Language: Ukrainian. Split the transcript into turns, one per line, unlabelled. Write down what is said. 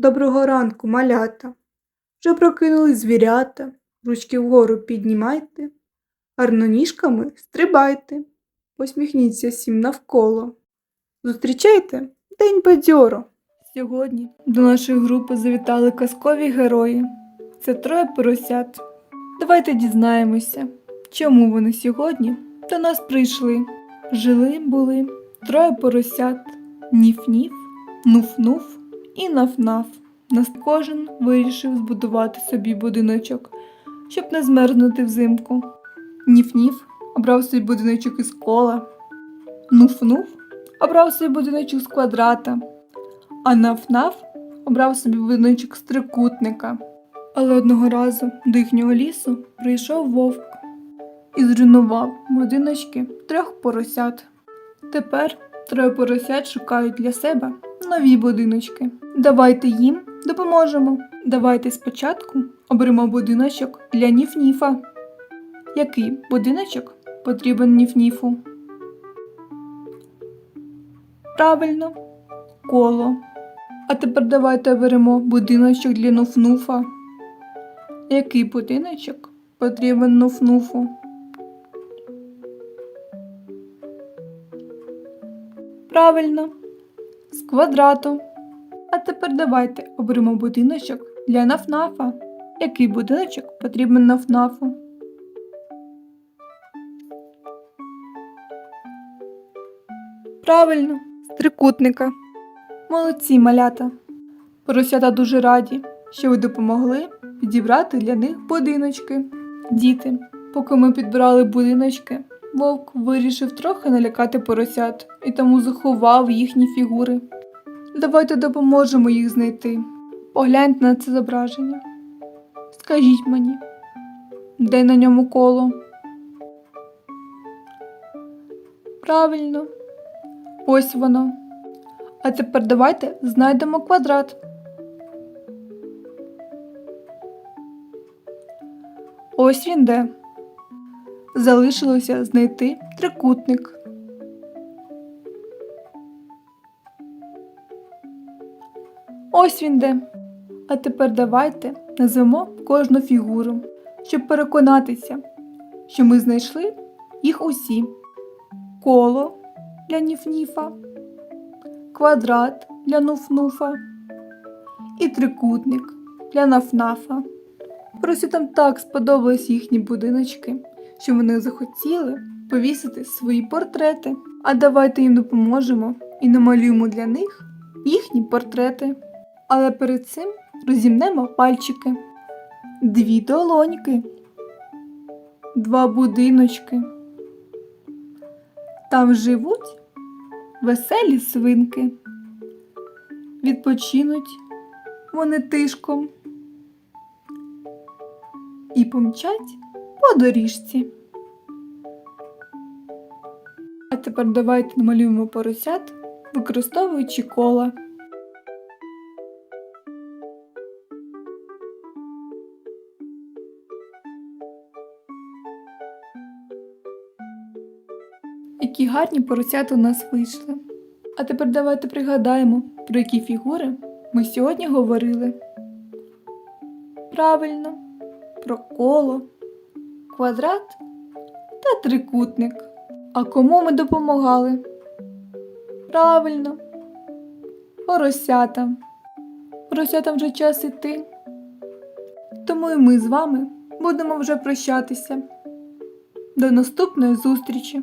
Доброго ранку, малята. Вже прокинули звірята, ручки вгору піднімайте, гарно ніжками стрибайте, посміхніться всім навколо. Зустрічайте День бадьоро. Сьогодні до нашої групи завітали казкові герої. Це троє поросят. Давайте дізнаємося, чому вони сьогодні до нас прийшли. Жили були троє поросят, ніф-ніф, нуф-нуф і наф-наф. Нас кожен вирішив збудувати собі будиночок, щоб не змерзнути взимку. Ніф-ніф обрав собі будиночок із кола. Нуф-нуф обрав собі будиночок з квадрата, а наф-наф обрав собі будиночок з трикутника. Але одного разу до їхнього лісу прийшов вовк і зруйнував будиночки трьох поросят. Тепер троє поросят шукають для себе нові будиночки. Давайте їм допоможемо. Давайте спочатку оберемо будиночок для Ніф-Ніфа. Який будиночок потрібен Ніф-Ніфу? Правильно, коло. А тепер давайте оберемо будиночок для Нуф-Нуфа. Який будиночок потрібен Нуф-Нуфу? Правильно, квадрату. А тепер давайте оберемо будиночок для нафнафа. Який будиночок потрібен нафнафу? Правильно, з трикутника. Молодці малята. Поросята дуже раді, що ви допомогли підібрати для них будиночки. Діти, поки ми підбирали будиночки, вовк вирішив трохи налякати поросят і тому заховав їхні фігури. Давайте допоможемо їх знайти. Погляньте на це зображення. Скажіть мені, де на ньому коло? Правильно, ось воно. А тепер давайте знайдемо квадрат. Ось він де. Залишилося знайти трикутник. Ось він де. А тепер давайте назвемо кожну фігуру, щоб переконатися, що ми знайшли їх усі: коло для ніф-ніфа, квадрат для нуф-нуфа і трикутник для наф-нафа. Поросятам так сподобались їхні будиночки, що вони захотіли повісити свої портрети. А давайте їм допоможемо і намалюємо для них їхні портрети. Але перед цим розімнемо пальчики, дві долоньки, два будиночки. Там живуть веселі свинки. Відпочинуть вони тишком і помчать по доріжці. А тепер давайте намалюємо поросят, використовуючи кола. Які гарні поросята у нас вийшли. А тепер давайте пригадаємо, про які фігури ми сьогодні говорили. Правильно, про коло, квадрат та трикутник. А кому ми допомагали? Правильно, поросятам. Поросятам вже час іти. Тому і ми з вами будемо вже прощатися. До наступної зустрічі!